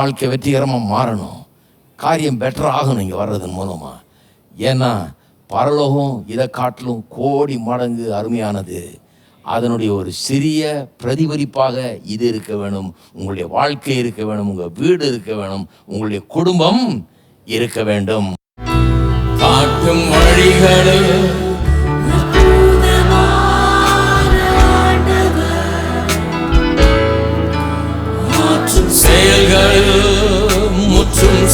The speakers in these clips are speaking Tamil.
வாழ்க்கை வெற்றிகரமாக மாறணும். காரியம் பெட்டர் ஆகணும் இங்கே வர்றதன் மூலமாக ஏன்னா பரலோகம் இதை காட்டிலும் கோடி மடங்கு அருமையானது. அதனுடைய ஒரு சிறிய பிரதிபலிப்பாக இது இருக்க வேணும். உங்களுடைய வாழ்க்கை இருக்க வேணும். உங்கள் வீடு இருக்க வேணும். உங்களுடைய குடும்பம் இருக்க வேண்டும். காட்டும் வழிகளில் செயல்கள்.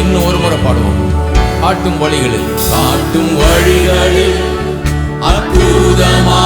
இன்னும் ஒரு முறை பாடுவோம். காட்டும் வழிகளில் காட்டும் வழிகளில் அற்புதமான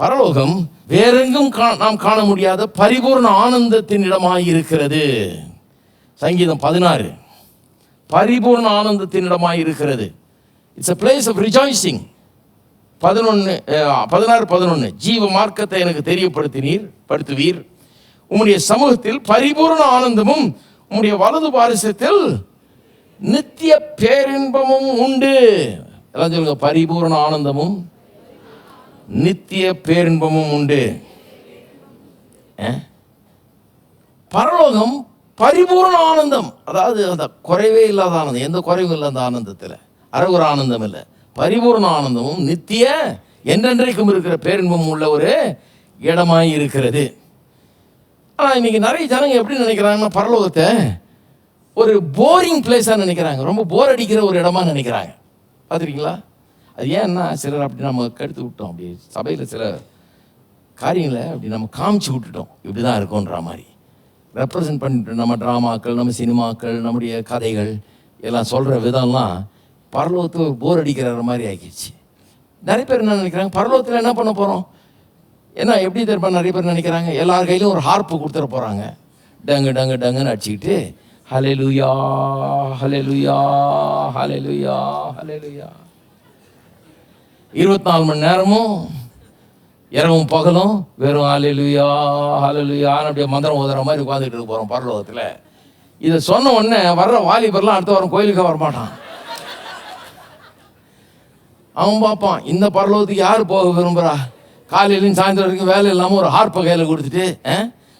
பரலோகம் வேறெங்கும் நாம் காண முடியாத பரிபூர்ண ஆனந்தத்தின் இடமாக இருக்கிறது சங்கீதம் பதினாறு. பரிபூர்ண ஆனந்தத்தின் இடமாக இருக்கிறது it's a place of rejoicing பதினொன்று பதினாறு பதினொன்று ஜீவ மார்க்கத்தை எனக்கு தெரியப்படுத்தினீர் படுத்துவீர். உம்முடைய சமூகத்தில் பரிபூர்ண ஆனந்தமும் உம்முடைய வலது பாரிசத்தில் நித்திய பேரின்பமும் உண்டு. எல்லாம் சொல்லுங்க பரிபூர்ண ஆனந்தமும் நித்திய பேரின்பமும் உண்டு. பரலோகம் பரிபூர்ண ஆனந்தம். அதாவது அந்த குறைவே இல்லாத ஆனந்தம். எந்த குறைவும் இல்லை அந்த ஆனந்தத்தில். அறகுற ஆனந்தம் இல்லை. பரிபூர்ண ஆனந்தமும் நித்திய என்றென்றைக்கும் இருக்கிற பேரின்பமும் உள்ள ஒரு இடமாய் இருக்கிறது. ஆனால் இன்னைக்கு நிறைய ஜனங்க எப்படி நினைக்கிறாங்கன்னா பரலோகத்தை ஒரு போரிங் பிளேஸாக நினைக்கிறாங்க. ரொம்ப போர் அடிக்கிற ஒரு இடமா நினைக்கிறாங்க. பார்த்துருக்கீங்களா? அது ஏன்னா சிலர் அப்படி நம்ம கெடுத்து விட்டோம். அப்படி சபையில் சில காரியங்களை அப்படி நம்ம காமிச்சு விட்டுட்டோம். இப்படி தான் இருக்கோன்ற மாதிரி. ரெப்ரசன்ட் பண்ணிட்டு நம்ம ட்ராமாக்கள் நம்ம சினிமாக்கள் நம்முடைய கதைகள் எல்லாம் சொல்கிற விதம்லாம் பரலோகத்தில் ஒரு போர் அடிக்கிற மாதிரி ஆக்கிடுச்சு நிறைய பேர் என்ன நினைக்கிறாங்க? பரலோகத்தில் என்ன பண்ண போகிறோம் ஏன்னா எப்படி தெரியுமா நிறைய பேர் நினைக்கிறாங்க? எல்லார் கையிலும் ஒரு ஹார்ப்பு கொடுத்துட போகிறாங்க டங்கு டங்கு டங்குன்னு அடிச்சுக்கிட்டு ஹலெலுயா ஹலெலுயா ஹலெலுயா ஹலெலுயா இருபத்தி நாலு மணி நேரமும் இரவும் பகலும் வெறும் அலலுயா அலலுயா அப்படியே மந்திரம் ஓதுற மாதிரி உட்காந்துட்டு இருக்க போகிறோம் பரலோகத்தில். இதை சொன்ன உடனே வர்ற வாலிபர்லாம் அடுத்த வாரம் கோயிலுக்கு வரமாட்டான். அவன் பார்ப்பான் இந்த பரலோகத்துக்கு யார் போக விரும்புகிறா காலையிலையும் சாயந்தரம் வரைக்கும் வேலை இல்லாமல் ஒரு ஹார்ப்பை கையில் கொடுத்துட்டு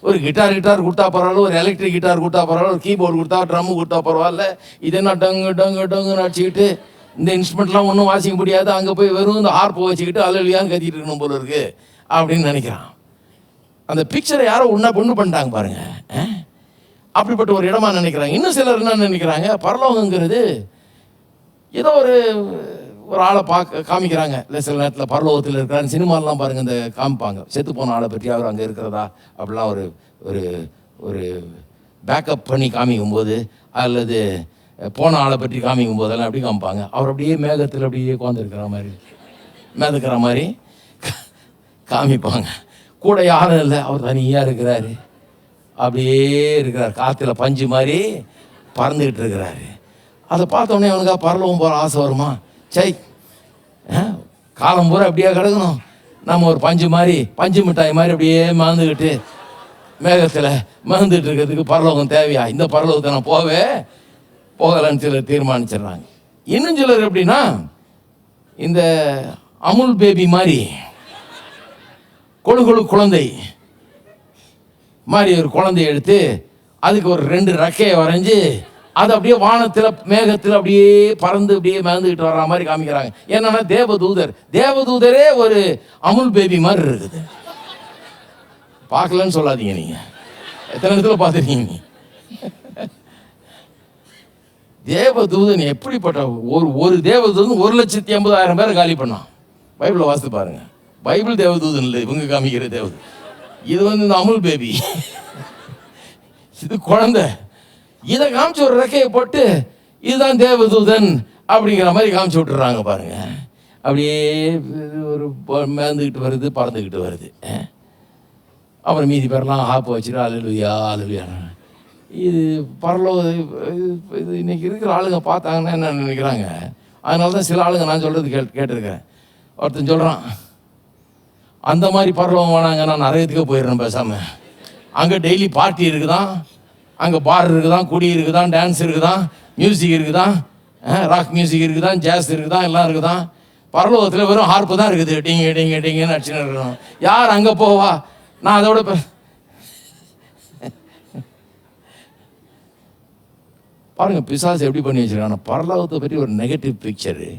ஒரு கிட்டார் கிட்டார் கொடுத்தா பரவாயில்ல ஒரு எலக்ட்ரிக் கிட்டார் கொடுத்தா பரவாயில்ல ஒரு கீபோர்டு கொடுத்தா ட்ரம்மு கொடுத்தா பரவாயில்ல. இது என்ன டங்கு டங்கு டங்குன்னு அடிச்சுக்கிட்டு இந்த இன்ஸ்ட்ருமெண்ட்லாம் ஒன்றும் வாசிக்க முடியாது. அங்கே போய் வெறும் இந்த ஹார்ப்பை வச்சுக்கிட்டு அலலியான்னு கத்திட்டு இருக்கணும் போல இருக்கு அப்படின்னு நினைக்கிறான். அந்த பிக்சரை யாரோ ஒன்றா பொண்ணு பண்ணிட்டாங்க பாருங்க. ஆ? அப்படிப்பட்ட ஒரு இடமா நினைக்கிறாங்க. இன்னும் சிலர் என்ன நினைக்கிறாங்க? பரலோகங்கிறது ஏதோ ஒரு ஒரு ஆளை பார்க்க காமிக்கிறாங்க. இல்லை சில நேரத்தில் பரலோகத்தில் இருக்கிறாரு சினிமாலாம் பாருங்க இந்த காமிப்பாங்க. செத்து போன ஆளை பற்றி அவர் அங்கே இருக்கிறதா? அப்படிலாம் ஒரு ஒரு ஒரு பேக்கப் பண்ணி காமிக்கும்போது அல்லது போன ஆளை பற்றி காமிக்கும் போதெல்லாம் அப்படி காமிப்பாங்க? அவர் அப்படியே மேகத்தில் அப்படியே உட்காந்துருக்கிற மாதிரி. மிதக்கிற மாதிரி காமிப்பாங்க. கூட யாரும் இல்லை அவர் தனியாக இருக்கிறாரு. அப்படியே இருக்கிறார். காற்றுல பஞ்சு மாதிரி பறந்துக்கிட்டு இருக்கிறாரு. அதை பார்த்தோன்னே அவனுக்கா பரலவும் போகிற ஆசை வருமா? சை ஆ, காலம் பூரா அப்படியே கிடக்கணும். நம்ம ஒரு பஞ்சு மாதிரி பஞ்சு மிட்டாய் மாதிரி அப்படியே மறந்துக்கிட்டு மேகத்தில் மறந்துட்டு இருக்கிறதுக்கு பரலோகம் தேவையா? இந்த பரலோகத்தை நான் போவே போகலான்னு சிலர் தீர்மானிச்சிடுறாங்க. இன்னும் சிலர் எப்படின்னா இந்த அமுல் பேபி மாதிரி கொழு கொழு குழந்தை மாதிரி ஒரு குழந்தைய எடுத்து அதுக்கு ஒரு ரெண்டு ரெக்கையை வரைஞ்சி அது அப்படியே வானத்தில் மேகத்தில் அப்படியே பறந்து அப்படியே மிதந்துக்கிட்டு வர்ற மாதிரி காமிக்கிறாங்க. என்னன்னா தேவதூதர். தேவதூதரே ஒரு அமுல் பேபி மாதிரி இருக்குது. பார்க்கலன்னு சொல்லாதீங்க நீங்கள் எத்தனை இடத்துல பார்த்துருக்கீங்க நீங்கள் தேவதூதன் எப்படிப்பட்ட ஒரு ஒரு தேவதூதன் ஒரு லட்சத்தி ஐம்பதாயிரம் பேரை காலி பண்ணான். பைபிளை வாசித்து பாருங்க. பைபிள் தேவதூதன் இல்லை இவங்க காமிக்கிற தேவதூதன். இது வந்து இந்த அமுல் பேபி. இது குழந்தை. இதை காமிச்சு ஒரு ரெக்கையை போட்டு இதுதான் தேவதூதன் அப்படிங்கிற மாதிரி காமிச்சு விட்டுறாங்க பாருங்க. அப்படியே ஒரு மேந்துக்கிட்டு வருது பறந்துக்கிட்டு வருது. அப்புறம் மீதி பேர்லாம் ஆப்பு வச்சுட்டு அலுவலியா அலுவலியா இது பரலோக இது இது இன்னைக்கு இருக்கிற ஆளுங்க பார்த்தாங்கன்னா என்ன நினைக்கிறாங்க? அதனால தான் சில ஆளுங்க நான் சொல்கிறது கேட் கேட்டிருக்கேன். ஒருத்தன் சொல்கிறான் அந்த மாதிரி பரலோகம் வேணாங்க நான் நரகத்துக்கே போயிடுறேன் பேசாமல் அங்கே டெய்லி பார்ட்டி இருக்குதான் அங்கே பார் இருக்குதான் குடி இருக்குதான் டான்ஸ் இருக்குதான் மியூசிக் இருக்குதான் ராக் மியூசிக் இருக்குதான் ஜாஸ் இருக்குதான் எல்லாம் இருக்குதான். பரலோகத்தில் வெறும் ஹார்ப்பு தான் இருக்குது. டிங்க டிங்க டிங்கன்னு அடிச்சுன்னு இருக்கணும். யார் அங்கே போவா? நான் அதோட பாருங்கள் பாருங்க பிசாசு எப்படி பண்ணி வச்சிருக்காங்க பரலோகத்தை பற்றி ஒரு நெகட்டிவ் பிக்சரு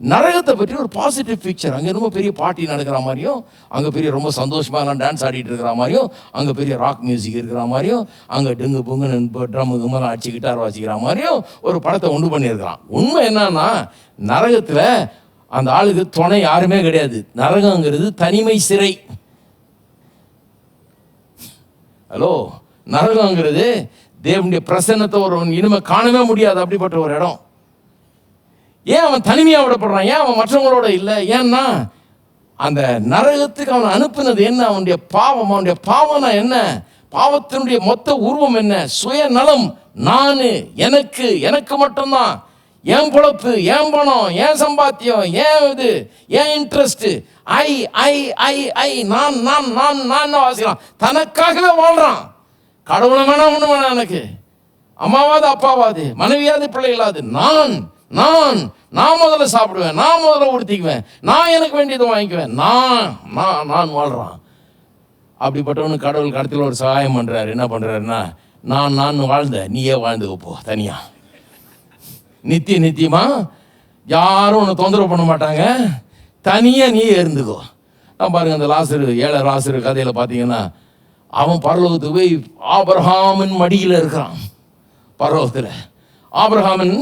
நரகத்தை பற்றி ஒரு பாசிட்டிவ் பிக்சர் அங்கே ரொம்ப பெரிய பார்ட்டி நடக்கிற மாதிரியும் அங்கே பெரிய ரொம்ப சந்தோஷமாக எல்லாம் டான்ஸ் ஆடிட்டு இருக்கிற மாதிரியும் அங்கே பெரிய ராக் மியூசிக் இருக்கிற மாதிரியும் அங்கே டெங்கு பொங்கு ட்ரம்மு கும்பலாம் அடிச்சு கிட்டார் வாசிக்கிற மாதிரியும் ஒரு படத்தை உண்டு பண்ணியிருக்கிறான். உண்மை என்னன்னா நரகத்தில் அந்த ஆளுக்கு துணை யாருமே கிடையாது. நரகங்கிறது தனிமை சிறை. ஹலோ நரகங்கிறது தேவனுடைய பிரசன்னத்தை ஒருவன் இனிமே காணவே முடியாது அப்படிப்பட்ட ஒரு இடம். ஏன் அவன் தனிமையாக விடப்படுறான்? ஏன் அவன் மற்றவங்களோட இல்லை? ஏன்னா அந்த நரகத்துக்கு அவன் அனுப்புனது என்ன? அவனுடைய பாவம். அவனுடைய பாவம்னா என்ன? பாவத்தினுடைய மொத்த உருவம் என்ன? சுயநலம். நான் எனக்கு எனக்கு மட்டும்தான். என் பொழப்பு என் பணம் என் சம்பாத்தியம் ஏன் இது ஏன் இன்ட்ரெஸ்ட் ஐ ஐ ஐ ஐ நான் நான் நான் நான் வாசிக்கலாம் தனக்காகவே வாழ்றான். கடவுளை வேணா ஒன்று வேணாம் எனக்கு. அம்மாவாது அப்பாவாது மனைவியாவது பிள்ளைகளாது. நான் நான் நான் முதல்ல சாப்பிடுவேன் நான் முதல்ல உடுத்திக்குவேன் நான் எனக்கு வேண்டியதை வாங்கிக்குவேன். நான் நான் நான் வாழ்கிறான் அப்படிப்பட்டவனு கடவுள் கடத்தில் ஒரு சகாயம் பண்ணுறாரு என்ன பண்ணுறாருன்னா நான் நான் வாழ்ந்த நீயே வாழ்ந்துக்க போ தனியா. நித்திய நித்தியமா? யாரும் உன்னை தொந்தரவு பண்ண மாட்டாங்க. தனியாக நீயே இருந்துக்கோ. நான் பாருங்கள் அந்த லாசரு ஏழை லாசரு கதையில் பார்த்தீங்கன்னா அவன் பரலோகத்துக்கு போய் ஆபிரகாமின் மடியில் இருக்கிறான் பரலோகத்தில். ஆபிரகாமின்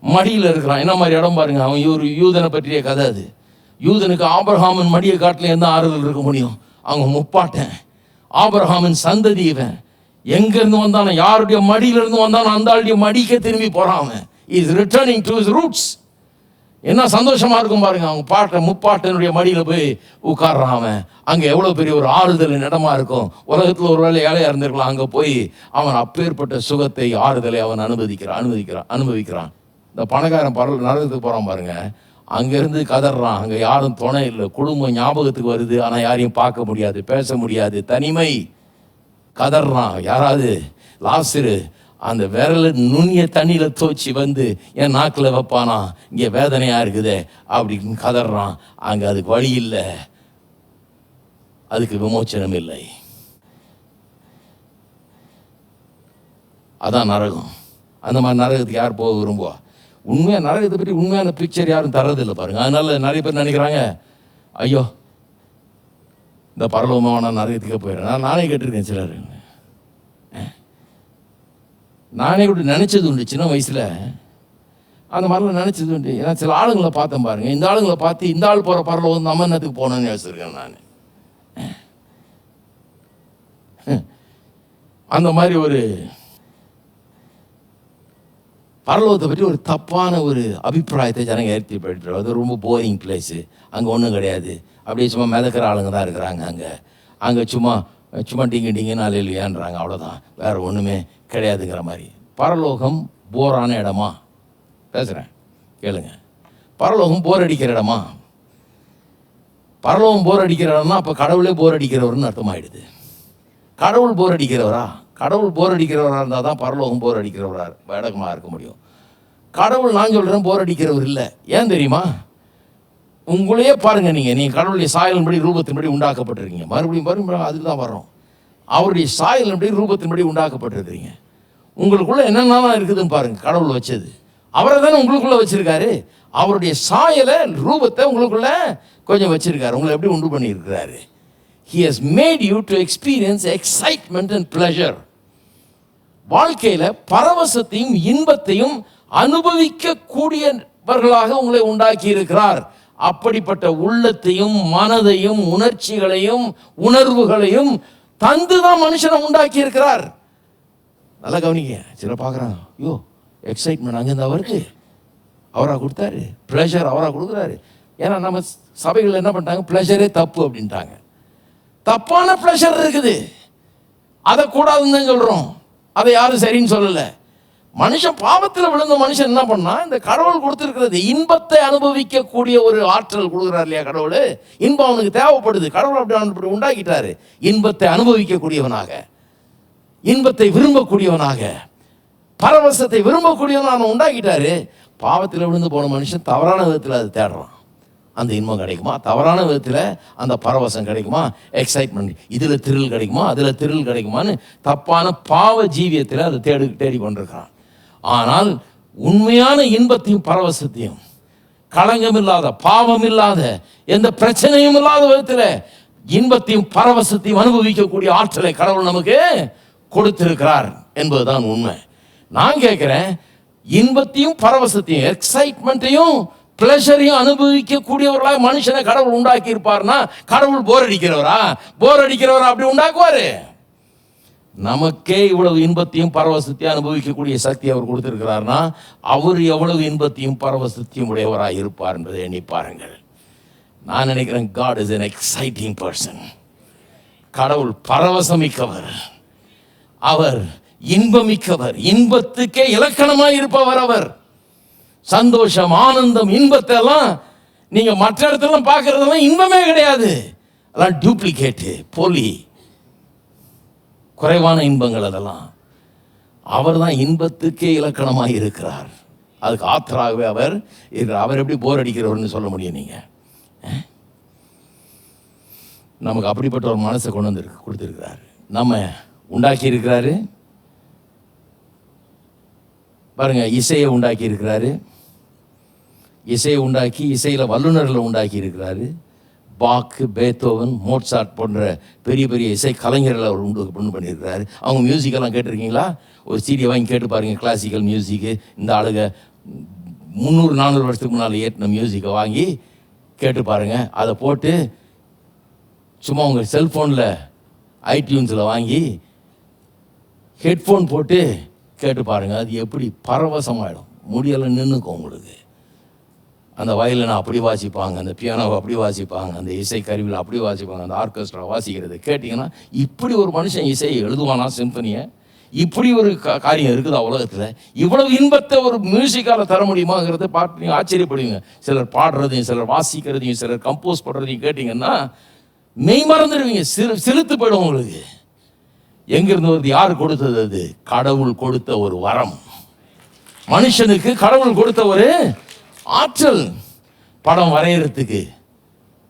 மடியில் இருக்கிறான் என்ன மாதிரி இடம் பாருங்க. அவன் ஒரு யூதனை பற்றிய கதை அது. யூதனுக்கு ஆபிரகாமின் மடியை காட்டில் எந்த ஆறுதல் இருக்க முடியும்? அவங்க முப்பாட்டன். ஆபிரகாமின் சந்ததி இவன். எங்கேருந்து வந்தானோ யாருடைய மடியிலிருந்து வந்தானோ அந்த ஆளுடைய மடிக்கே திரும்பி போகிறான் அவன். Is returning to his roots என்ன சந்தோஷமா இருக்கும் பாருங்க. அவங்க பாட்டை முப்பாட்டனுடைய மடியில் போய் உட்காடுறான் அவன். அங்கே எவ்வளோ பெரிய ஒரு ஆறுதல் இடமா இருக்கும். உலகத்தில் ஒரு வேலை ஏழையாக இருந்திருக்கலாம். அங்கே போய் அவன் அப்பேற்பட்ட சுகத்தை ஆறுதலை அவன் அனுமதிக்கிறான் அனுமதிக்கிறான் அனுபவிக்கிறான். இந்த பணக்காரன் பரவ நரகத்துக்கு போகிறான் பாருங்க. அங்கேருந்து கதறான். அங்கே யாரும் துணை இல்லை. குடும்பம் ஞாபகத்துக்கு வருது. ஆனால் யாரையும் பார்க்க முடியாது பேச முடியாது. தனிமை. கதறான். யாராவது? லாஸ்ரு. அந்த விரல நுண்ணிய தண்ணியில் தோச்சி வந்து என் நாக்கில் வைப்பானா? இங்கே வேதனையாக இருக்குதே அப்படின்னு கதறான். அங்கே அதுக்கு வழி இல்லை. அதுக்கு விமோச்சனம் இல்லை. அதான் நரகம். அந்த மாதிரி நரகத்துக்கு யார் போக விரும்புவா? உண்மையாக நரகத்தை பற்றி உண்மையான பிக்சர் யாரும் தரதில்லை பாருங்கள் அதனால் நிறைய பேர் நினைக்கிறாங்க ஐயோ இந்த பரலோகமான நரகத்துக்கே போயிடுறேன். நான் நானே கேட்டிருக்கேன் சிலர் நானே கூட நினச்சது உண்டு சின்ன வயசில். அந்த மாதிரிலாம் நினச்சது உண்டு. ஏன்னா சில ஆளுங்களை பார்த்தேன் பாருங்கள் இந்த ஆளுங்களை பார்த்து இந்த ஆள் போகிற பரலோகம் நம்ம என்னத்துக்கு போகணும்னு யோசிச்சிருக்கேன் நான். அந்த மாதிரி ஒரு பரலோகத்தை பற்றி ஒரு தப்பான ஒரு அபிப்பிராயத்தை ஜனங்க ஏற்றி போயிட்டு அது ரொம்ப போரிங் பிளேஸு அங்கே ஒன்றும் கிடையாது. அப்படியே சும்மா மிதக்கிற ஆளுங்க தான் இருக்கிறாங்க அங்கே. அங்கே சும்மா சும்மா டிங்கு டிங்குன்னு அலையிலையான்றாங்க. அவ்வளோதான் வேறு ஒன்றுமே கிடையாதுங்கிற மாதிரி. பரலோகம் போரான இடமா? பேசுகிறேன் கேளுங்க. பரலோகம் போர் அடிக்கிற இடமா? பரலோகம் போர் அடிக்கிற இடம்னா அப்போ கடவுளே போர் அடிக்கிறவர்னு அர்த்தமாயிடுது. கடவுள் போர் அடிக்கிறவரா? கடவுள் போர் அடிக்கிறவராக இருந்தால் தான் பரலோகம் போர் அடிக்கிறவராக இடமா இருக்க முடியும். கடவுள் நான் சொல்கிறேன் போர் அடிக்கிறவர் இல்லை. ஏன் தெரியுமா? உங்களையே பாருங்கள் நீங்கள் நீங்கள் கடவுளுடைய சாயலின்படி ரூபத்தின்படி உண்டாக்கப்பட்டிருக்கீங்க. மறுபடியும் மறுபடியும் அதில் தான் வர்றோம். அவருடைய சாயலின்படி ரூபத்தின்படி உண்டாக்கப்பட்டிருக்கிறீங்க. உங்களுக்குள்ள என்னென்னலாம் இருக்குதுன்னு பாருங்கள் கடவுள் வச்சது. அவரை தானே உங்களுக்குள்ளே வச்சுருக்காரு. அவருடைய சாயலை ரூபத்தை உங்களுக்குள்ள கொஞ்சம் வச்சுருக்காரு. உங்களை எப்படி உண்டு பண்ணியிருக்கிறாரு? He has made you to experience excitement and pleasure வாழ்க்கையில் பரவசத்தையும் இன்பத்தையும் அனுபவிக்கக்கூடியவர்களாக உங்களை உண்டாக்கி இருக்கிறார் அப்படிப்பட்ட உள்ளத்தையும் மனதையும் உணர்ச்சிகளையும் உணர்வுகளையும் தந்து தான் மனுஷனை உண்டாக்கி இருக்கிறார் நல்லா கவனிங்க. சில பார்க்குறாங்க ஐயோ எக்ஸைட்மெண்ட் அங்கேருந்து அவருக்கு. அவராக கொடுத்தாரு. ப்ளஷர் அவராக கொடுக்குறாரு. ஏன்னா நம்ம சபைகள் என்ன பண்ணிட்டாங்க? ப்ளஷரே தப்பு அப்படின்ட்டாங்க தப்பான ப்ளஷர் இருக்குது. அதை கூடாதுன்னு தான் சொல்கிறோம் அதை யாரும் சரின்னு சொல்லலை. மனுஷன் பாவத்தில் விழுந்த மனுஷன் என்ன பண்ணா இந்த கடவுள் கொடுத்துருக்கிறது இன்பத்தை அனுபவிக்கக்கூடிய ஒரு ஆற்றல் கொடுக்குறார் இல்லையா கடவுள்? இன்பம் அவனுக்கு தேவைப்படுது. கடவுள் அப்படி உண்டாக்கிட்டாரு. இன்பத்தை அனுபவிக்கக்கூடியவனாக. இன்பத்தை விரும்பக்கூடியவனாக. பரவசத்தை விரும்பக்கூடியவன் அவன் உண்டாக்கிட்டாரு. பாவத்தில் விழுந்து போன மனுஷன் தவறான விதத்தில் அது தேடுறான். அந்த இன்பம் கிடைக்குமா? தவறான விதத்தில் அந்த பரவசம் கிடைக்குமா? எக்ஸைட்மெண்ட் இதில் திருள் கிடைக்குமா? அதில் திருள் கிடைக்குமான்னு தப்பான பாவ ஜீவியத்தில் அதை தேடி தேடி கொண்டிருக்கிறான் ஆனால் உண்மையான இன்பத்தையும் பரவசத்தையும் களங்கம் இல்லாத பாவம் இல்லாத எந்த பிரச்சனையும் இல்லாத விதத்தில் இன்பத்தையும் பரவசத்தையும் அனுபவிக்கக்கூடிய ஆற்றலை கடவுள் நமக்கு கொடுத்திருக்கிறார் என்பதுதான் உண்மை. நான் கேட்குறேன் இன்பத்தையும் பரவசத்தையும் எக்ஸைட்மெண்ட்டையும் பிளஷரையும் அனுபவிக்கக்கூடியவர்களாக மனுஷனை கடவுள் உண்டாக்கி இருப்பார்னா கடவுள் போர் அடிக்கிறவரா? போர் அடிக்கிறவரா அப்படி உண்டாக்குவாரு? நமக்கே இவ்வளவு இன்பத்தையும் பரவசத்தையும் அனுபவிக்கக்கூடிய சக்தி அவர் கொடுத்திருக்கிறார்னா அவர் எவ்வளவு இன்பத்தையும் பரவசத்தையும் உடையவராக இருப்பார் என்பதை எண்ணி பாருங்கள். நான் நினைக்கிறேன் God is an exciting person கடவுள் பரவசமிக்கவர். அவர் இன்பமிக்கவர். இன்பத்துக்கே இலக்கணமாக இருப்பவர் அவர். சந்தோஷம் ஆனந்தம் இன்பத்தை எல்லாம் நீங்கள் மற்ற இடத்துல பார்க்குறதெல்லாம் இன்பமே கிடையாது. அதெல்லாம் டூப்ளிகேட்டு போலி குறைவான இன்பங்கள் அதெல்லாம். அவர் தான் இன்பத்துக்கே இலக்கணமாக இருக்கிறார். அதுக்கு ஆத்தராகவே அவர் இருக்கிறார் அவர் எப்படி போர் அடிக்கிறவர்னு சொல்ல முடியும் நீங்கள் நமக்கு அப்படிப்பட்ட ஒரு மனசை கொண்டு வந்து கொடுத்துருக்கிறாரு. நம்ம உண்டாக்கி இருக்கிறாரு பாருங்கள் இசையை உண்டாக்கி இருக்கிறாரு இசையை உண்டாக்கி இசையில் வல்லுநர்களை உண்டாக்கி இருக்கிறாரு பாக்கு பேத்தோவன் மோட்சார்ட் போன்ற பெரிய பெரிய இசை கலைஞர்கள் அவர் உண்டு பண்ணு பண்ணியிருக்கிறாரு. அவங்க மியூசிக்கெல்லாம் கேட்டிருக்கீங்களா? ஒரு சீடியை வாங்கி கேட்டு பாருங்கள் கிளாசிக்கல் மியூசிக்கு இந்த ஆளுக முந்நூறு நானூறு வருஷத்துக்கு முன்னால் ஏற்றின மியூசிக்கை வாங்கி கேட்டு பாருங்கள் அதை போட்டு சும்மா உங்கள் செல்ஃபோனில் ஐடியூன்ஸில் வாங்கி ஹெட்ஃபோன் போட்டு கேட்டு பாருங்கள் அது எப்படி பரவசமாயிடும். முடியலை நின்றுக்கும் உங்களுக்கு. அந்த வயலினை அப்படி வாசிப்பாங்க அந்த பியானோவை அப்படி வாசிப்பாங்க அந்த இசை கருவியில் அப்படி வாசிப்பாங்க அந்த ஆர்கெஸ்ட்ரா வாசிக்கிறது. கேட்டிங்கன்னா இப்படி ஒரு மனுஷன் இசையை எழுதுவானா சிம்பனியை இப்படி ஒரு காரியம் இருக்குதா உலகத்தில்? இவ்வளவு இன்பத்தை ஒரு மியூசிக்கால் தர முடியுமாங்கிறத பார்த்து நீங்கள் ஆச்சரியப்படுவீங்க. சிலர் பாடுறதையும் சிலர் வாசிக்கிறதையும் சிலர் கம்போஸ் பண்ணுறதையும் கேட்டிங்கன்னா மெய் மறந்துடுவீங்க. சிறு செலுத்து போயிடும் உங்களுக்கு. எங்கிருந்து வருது? யார் கொடுத்தது அது? கடவுள் கொடுத்த ஒரு வரம். மனுஷனுக்கு கடவுள் கொடுத்த ஒரு ஆற்றல் படம் வரைகிறதுக்கு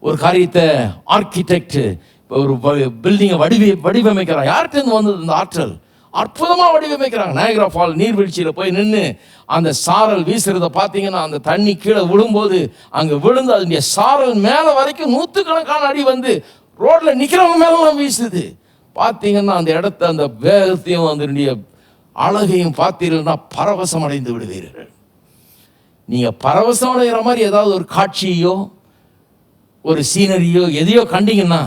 ஒரு காரியத்தை ஆர்கிடெக்ட் ஒரு பில்டிங்கை வடிவ வடிவமைக்கிறான் யார்கிட்டருந்து வந்தது இந்த ஆற்றல்? அற்புதமாக வடிவமைக்கிறாங்க. நயகரா ஃபால் நீர்வீழ்ச்சியில் போய் நின்று அந்த சாரல் வீசுறத பார்த்தீங்கன்னா அந்த தண்ணி கீழே விழும்போது அங்கே விழுந்து அதனுடைய சாரல் மேலே வரைக்கும் நூற்றுக்கணக்கான அடி வந்து ரோட்டில் நிற்கிறவங்க மேலாம் வீசுது. பார்த்தீங்கன்னா அந்த இடத்த அந்த வேகத்தையும் அதனுடைய அழகையும் பார்த்தீர்கள்னா பரவசம் அடைந்து விடுவீர்கள். நீங்கள் பரவசம் அடைகிற மாதிரி ஏதாவது ஒரு காட்சியோ ஒரு சீனரியோ எதையோ கண்டிங்கன்னா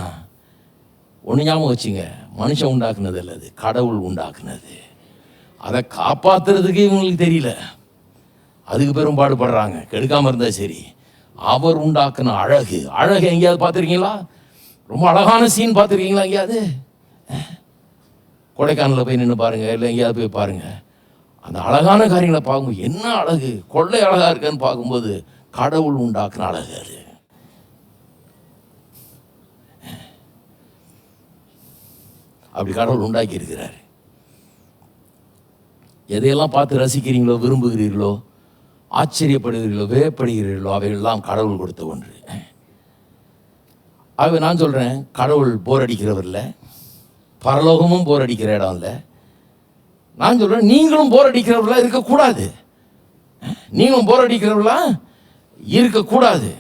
ஒன்று ஞாபகம் வச்சுங்க மனுஷன் உண்டாக்குனது இல்லை அது கடவுள் உண்டாக்குனது. அதை காப்பாத்துறதுக்கு இவங்களுக்கு தெரியல. அதுக்கு பெரும் பாடுபடுறாங்க. கெடுக்காமல் இருந்தால் சரி. அவர் உண்டாக்குன அழகு. அழகு எங்கேயாவது பார்த்துருக்கீங்களா? ரொம்ப அழகான சீன் பார்த்துருக்கீங்களா எங்கேயாவது? கொடைக்கானலில் போய் நின்று பாருங்கள் இல்லை எங்கேயாவது போய் பாருங்கள் அந்த அழகான காரியங்களை பார்க்கும்போது என்ன அழகு கொள்ளை அழகாக இருக்குன்னு பார்க்கும்போது கடவுள் உண்டாக்குன அழகு அது. அப்படி கடவுள் உண்டாக்கி இருக்கிறார். எதையெல்லாம் பார்த்து ரசிக்கிறீங்களோ விரும்புகிறீர்களோ ஆச்சரியப்படுகிறீர்களோ வேப்படுகிறீர்களோ அவையெல்லாம் கடவுள் கொடுத்த ஒன்று. ஆகவே நான் சொல்கிறேன் கடவுள் போர் அடிக்கிறவர் இல்லை பரலோகமும் போர் அடிக்கிற இடம் இல்லை நான் சொல்கிறேன் நீங்களும் போர் அடிக்கிறவர்களாக இருக்கக்கூடாது. நீங்களும் போர் அடிக்கிறவர்களாக இருக்கக்கூடாது.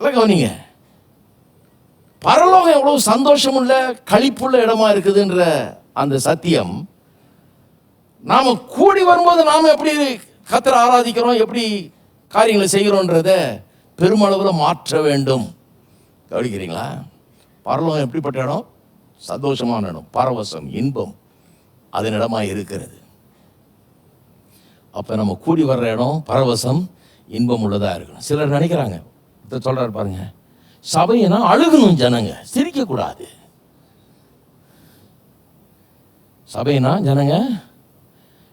இல்லை கவனிங்க. பரலோகம் எவ்வளவு சந்தோஷமுள்ள கழிப்புள்ள இடமா இருக்குதுன்ற அந்த சத்தியம் நாம் கூடி வரும்போது நாம் எப்படி கத்தரை ஆராதிக்கிறோம் எப்படி காரியங்களை செய்கிறோன்றத பெருமளவில் மாற்ற வேண்டும். கவனிக்கிறீங்களா? பரலோகம் எப்படிப்பட்ட இடம்? சந்தோஷமான இடம் பரவசம் இன்பம். அதன் இடமாக இருக்கிறது. அப்போ நம்ம கூடி வர்ற இடம் பரவசம் இன்பம் உள்ளதாக இருக்கணும். சிலர் நினைக்கிறாங்க இதை சொல்றாரு பாருங்க சபையினா அழுகணும் ஜனங்க சிரிக்கக்கூடாது சபைனா ஜனங்க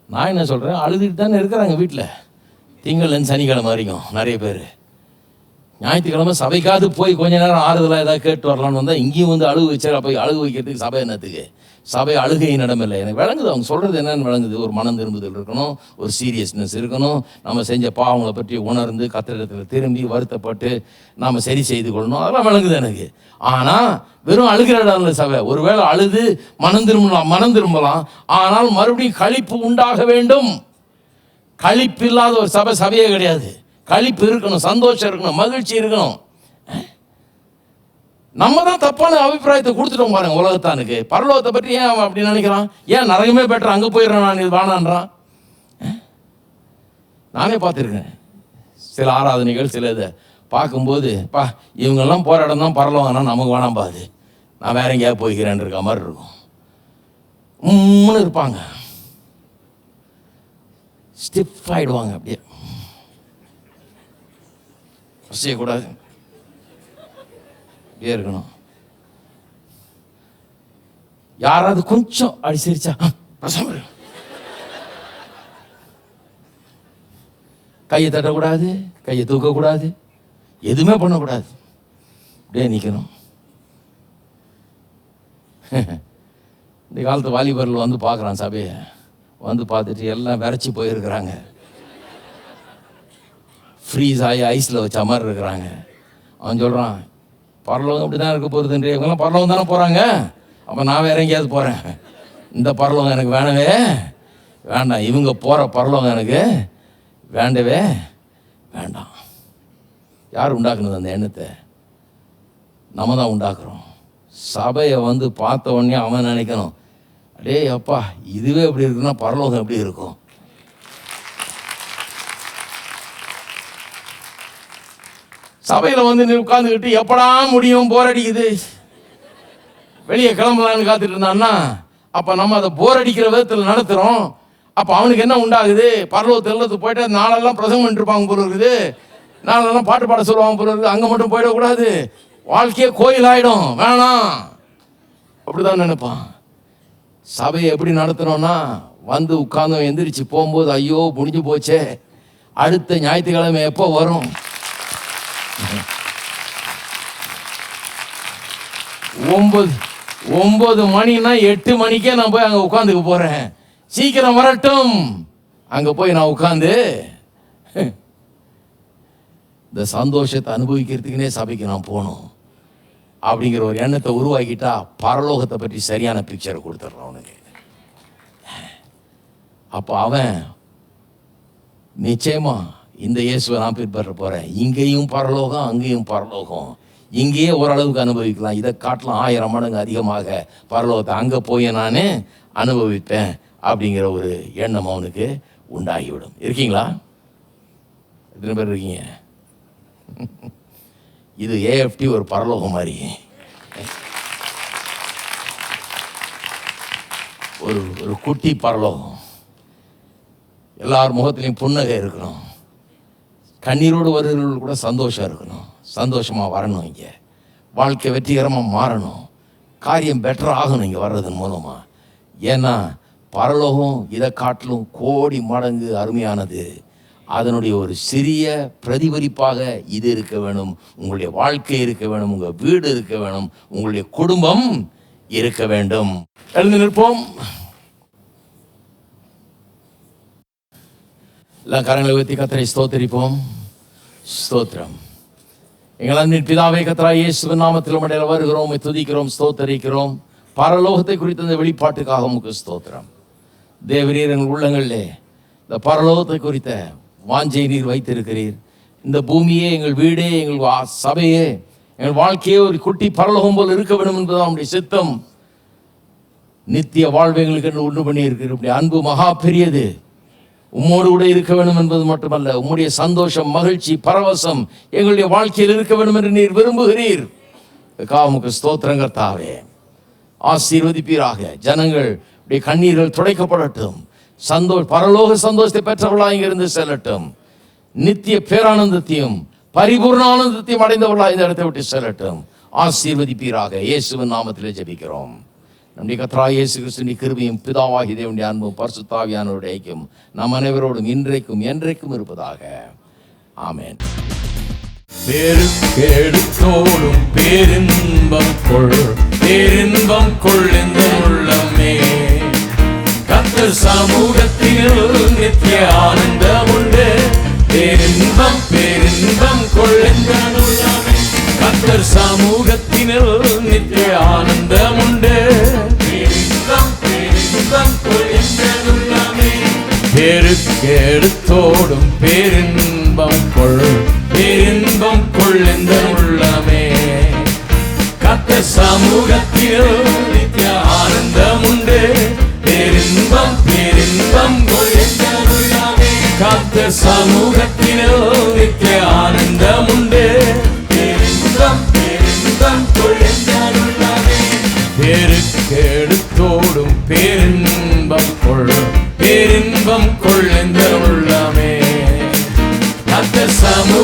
நான் என்ன சொல்கிறேன் அழுதுகிட்டு தானே இருக்கிறாங்க வீட்டில் திங்கள் சனிக்கிழமை வரைக்கும் நிறைய பேர். ஞாயிற்றுக்கிழமை சபைக்காவது போய் கொஞ்ச நேரம் ஆறுதலாக ஏதாவது கேட்டு வரலான்னு வந்தால் இங்கேயும் வந்து அழுகு வச்சா போய் அழுகு வைக்கிறதுக்கு சபை என்னத்துக்கு? சபை அழுகையின் இடமில்லை எனக்கு விளங்குது அவங்க சொல்கிறது என்னன்னு விளங்குது. ஒரு மனம் திரும்புதல் இருக்கணும் ஒரு சீரியஸ்னஸ் இருக்கணும். நம்ம செஞ்ச பாவங்களை பற்றி உணர்ந்து கத்திரத்தில் திரும்பி வருத்தப்பட்டு நாம் சரி செய்து கொள்ளணும். அதெல்லாம் விளங்குது எனக்கு. ஆனால் வெறும் அழுகிற இடம் இல்லை சபை. ஒருவேளை அழுது மனம் திரும்பலாம் மனம் திரும்பலாம். ஆனால் மறுபடியும் கழிப்பு உண்டாக வேண்டும். கழிப்பு இல்லாத ஒரு சபை சபையே கிடையாது. கழிப்பு இருக்கணும் சந்தோஷம் இருக்கணும் மகிழ்ச்சி இருக்கணும். நம்ம தான் தப்பான அபிப்பிராயத்தை கொடுத்துட்டோம் பாருங்க உலகத்தானுக்கு. பரலோகத்தை பற்றி ஏன் அவன் அப்படி நினைக்கிறான்? ஏன் நரகமே பெற்ற அங்கே போயிடுறேன் நான் இது வேணான்றான் நானே பார்த்துருக்கேன். சில ஆராதனைகள் சில இதை பார்க்கும்போது பா இவங்கெல்லாம் போகிற இடம் தான் பரலோகம்னா நமக்கு வேணாம் பாது நான் வேற எங்கேயாவது போய்க்கிறேன் இருக்க மாதிரி இருக்கும். உம்முன்னு இருப்பாங்க. ஸ்டிஃப் ஆகிடுவாங்க அப்படியே. செய்யக்கூடாது இப்படியே இருக்கணும். யாராவது கொஞ்சம் அடிச்சிருச்சா? கையை தட்டக்கூடாது கையை தூக்கக்கூடாது எதுவுமே பண்ணக்கூடாது. அப்படியே நிற்கணும் இந்த காலத்து வாலிபர்கள் வந்து பார்க்குறான் சபையை. வந்து பார்த்துட்டு எல்லாம் விரைச்சி போயிருக்கிறாங்க. ஃப்ரீஸ் ஆகி ஐஸில் வச்ச மாதிரி இருக்கிறாங்க. அவன் சொல்கிறான் பரலோகம் அப்படி தான் இருக்க போகுதுன்றே இவங்கெல்லாம் பரலோகம் தானே போகிறாங்க அப்போ நான் வேற எங்கேயாவது போகிறேன் இந்த பரலோகம் எனக்கு வேணவே வேண்டாம். இவங்க போகிற பரலோகம் எனக்கு வேண்டவே வேண்டாம். யார் உண்டாக்குனது அந்த எண்ணத்தை? நம்ம தான் உண்டாக்குறோம். சபையை வந்து பார்த்த உடனே அவன் நினைக்கணும் அடே அப்பா இதுவே எப்படி இருக்குன்னா பரலோகம் எப்படி இருக்கும்? சபையில் வந்து உட்காந்துக்கிட்டு எப்படா முடியும் போர் அடிக்குது? வெளியே கிளம்பலான்னு காத்துட்டு இருந்தான்னா அப்போ நம்ம அதை போர் அடிக்கிற விதத்தில் நடத்துகிறோம் அப்போ அவனுக்கு என்ன உண்டாகுது? பரலோகத்தில் போயிட்டு நாளெல்லாம் பிரசங்கம் பண்ணிருப்பாங்க போல இருக்குது. நாளெல்லாம் பாட்டு பாட சொல்லுவாங்க போல இருக்குது. அங்கே மட்டும் போயிடக்கூடாது. வாழ்க்கையே கோயில் ஆகிடும் வேணாம். அப்படிதான் நினைப்பான். சபையை எப்படி நடத்தணும்னா வந்து உட்காந்து எந்திரிச்சு போகும்போது ஐயோ முடிஞ்சு போச்சே. அடுத்த ஞாயிற்றுக்கிழமை எப்போ வரும்? ஒன்பது ஒன்பது மணினா எட்டு மணிக்கே நான் போய் அங்கே உட்காந்துக்க போகிறேன் சீக்கிரம் வரட்டும். அங்கே போய் நான் உட்காந்து இந்த சந்தோஷத்தை அனுபவிக்கிறதுக்குனே சபைக்கு நான் போகணும். அப்படிங்கிற ஒரு எண்ணத்தை உருவாக்கிட்டா பரலோகத்தை பற்றி சரியான பிக்சரை கொடுத்துட்றான் அவனுக்கு. அப்போ அவன் நிச்சயமா இந்த இயேசுவை நான் பின்பற்ற போகிறேன் இங்கேயும் பரலோகம் அங்கேயும் பரலோகம். இங்கேயே ஓரளவுக்கு அனுபவிக்கலாம். இதை காட்டலாம் ஆயிரம் மடங்கு அதிகமாக பரலோகத்தை அங்கே போய் நான் அனுபவிப்பேன் அப்படிங்கிற ஒரு எண்ணம் அவனுக்கு உண்டாகிவிடும். இருக்கீங்களா? எத்தனை பேர் இருக்கீங்க? இது ஏஎஃப்டி ஒரு பரலோகம் மாதிரி. ஒரு ஒரு குட்டி பரலோகம். எல்லார் முகத்திலையும் புன்னகை இருக்கணும். கண்ணீரோடு வருகிறவர்கள் கூட சந்தோஷம் இருக்கணும். சந்தோஷமாக வரணும் இங்கே. வாழ்க்கை வெற்றிகரமாக மாறணும். காரியம் பெட்டர் ஆகணும் இங்கே வர்றதன் மூலமாக ஏன்னா பரலோகம் இதை காட்டிலும் கோடி மடங்கு அருமையானது. அதனுடைய ஒரு சிறிய பிரதிபலிப்பாக இது இருக்க வேணும். உங்களுடைய வாழ்க்கை இருக்க வேணும். உங்கள் வீடு இருக்க வேணும். உங்களுடைய குடும்பம் இருக்க வேண்டும். எழுந்து நிற்போம். எல்லாம் கரங்களை உயர்த்தி கத்தரை ஸ்தோத்தரிப்போம் ஸ்தோத்திரம் எங்கள் அன்பின் பிதாவே கத்தரா இயேசுவின் நாமத்தில் உம்முடைய வருகிறோம் துதிக்கிறோம் ஸ்தோத்தரிக்கிறோம். பரலோகத்தை குறித்த இந்த வெளிப்பாட்டுக்காக உங்களுக்கு ஸ்தோத்திரம் தேவரீர் எங்கள் உள்ளங்களிலே இந்த பரலோகத்தை குறித்த வாஞ்சை நீர் வைத்திருக்கிறீர். இந்த பூமியே எங்கள் வீடே எங்கள் வா- சபையே எங்கள் வாழ்க்கையே ஒரு குட்டி பரலோகம் போல் இருக்க வேண்டும் என்பதுதான் நம்முடைய சித்தம். நித்திய வாழ்வை எங்களுக்கு என்று உண்டு பண்ணி இருக்கிற அன்பு மகா பெரியது. உம்மோடு கூட இருக்க வேண்டும் என்பது மட்டுமல்ல உம்முடைய சந்தோஷம் மகிழ்ச்சி பரவசம் எங்களுடைய வாழ்க்கையில் இருக்க வேண்டும் என்று நீர் விரும்புகிறீர். காமுக்கு ஸ்தோத்திரங்கள் தாவே ஆசீர்வதிப்பீராக. ஜனங்கள் கண்ணீர்கள் துடைக்கப்படட்டும். சந்தோ பரலோக சந்தோஷத்தை பெற்றவர்களாக இங்கிருந்து செல்லட்டும். நித்திய பேரானந்தத்தையும் பரிபூர்ண ஆனந்தத்தையும் அடைந்தவர்களாக இந்த இடத்தை விட்டு செல்லட்டும். ஆசீர்வதிப்பீராக. இயேசுவின் நாமத்திலே ஜெபிக்கிறோம். நம்முடைய கத்ரா இயேசு கிறிஸ்துவின் கிருபியும் பிதாவாகி தேவனுடைய அன்பும் பரிசுத்தாவியானவருடைய ஐக்கியம் நம் அனைவரோடும் இன்றைக்கும் என்றைக்கும் இருப்பதாக. ஆமேன். பெருக்கெடுத்தோடும் பேரின்பம் கொள் பேரின்பம் கொள் இந்த உள்ளமே. கத்தர் சமூகத்தில் நித்திய ஆனந்தம் உண்டு. ஓடும் பேரின்பம் கொள் பேரின்பம் கொள் இந்த உள்ளமே. கத்த சமூகத்தில் நித்திய ஆனந்தம் உண்டு. பேரின்பம் பேரின்பம் கொள் இந்த உள்ளமே. கத்த சமூகத்தில் நித்திய ஆனந்தம் உண்டு.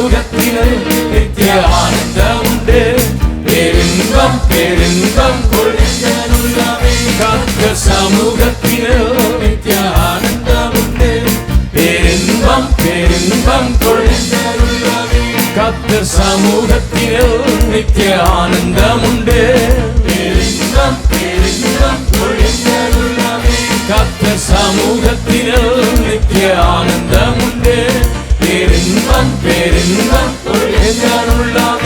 சமூகத்தினர் நித்திய ஆனந்தம் உண்டு. பெருங்கம் பெருங்கம் கொள் இந்த உள்ளமே சமூகத்தினர் நித்திய ஆனந்தம் உண்டு. பெருங்கம் பெருங்கம் கொள் இந்த உள்ளமே சமூகத்தினர் நித்திய ஆனந்தம் உண்டு. பெருங்கம் பெருங்கம் கொள் இந்த உள்ளமே சமூகத்தினர் நித்திய ஆனந்தம் 주님만 올리면 올라